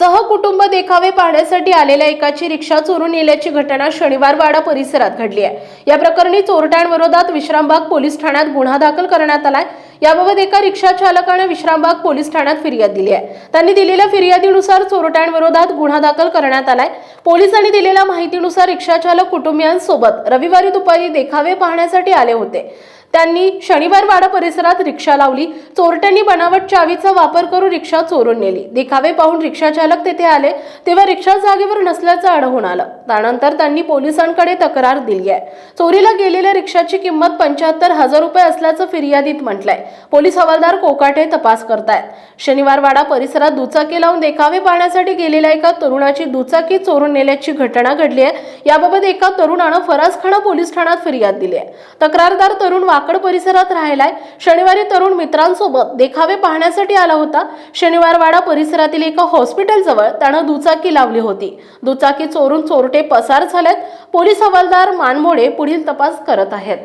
सहकुटुंब देखावे पाहण्यासाठी आलेल्या एकाची रिक्षा चोरून नेल्याची घटना शनिवारवाडा परिसरात घडली आहे. या प्रकरणी चोरट्यांविरोधात विश्रामबाग पोलीस ठाण्यात गुन्हा दाखल करण्यात आलाय. याबाबत एका रिक्षा चालकाने विश्रामबाग पोलीस ठाण्यात फिर्याद दिली आहे. त्यांनी दिलेल्या फिर्यादीनुसार चोरट्यांविरोधात गुन्हा दाखल करण्यात आलाय. पोलिसांनी दिलेल्या माहितीनुसार रिक्षा चालक कुटुंबियांसोबत रविवारी दुपारी देखावे पाहण्यासाठी आले होते. त्यांनी शनिवार वाडा परिसरात रिक्षा लावली. चोरट्यांनी बनावट चावीचा वापर करून रिक्षा चोरून नेली. देखावे पाहून रिक्षा चालक तेथे आले. तेव्हा रिक्षा जागेवर नसल्याचं आढळून आलं. त्यानंतर त्यांनी पोलिसांकडे तक्रार दिली आहे. चोरीला गेलेल्या रिक्षाची किंमत पंच्याहत्तर हजार रुपये असल्याचं फिर्यादीत म्हटलंय. पोलीस हवालदार कोकाटे तपास करतायत. शनिवार वाडा परिसरात दुचाकी लावून देखावे पाहण्यासाठी गेलेल्या एका तरुणाची दुचाकी चोरून नेल्याची घटना घडली आहे. याबाबत एका तरुणानं फरासखाना पोलीस ठाण्यात फिर्याद दिली आहे. तक्रारदार तरुण वाकड परिसरात राहिलाय. शनिवारी तरुण मित्रांसोबत देखावे पाहण्यासाठी आला होता. शनिवार वाडा परिसरातील एका हॉस्पिटल जवळ त्यानं दुचाकी लावली होती. दुचाकी चोरून चोरटे पसार झालेत. पोलीस हवालदार मानमोडे पुढील तपास करत आहेत.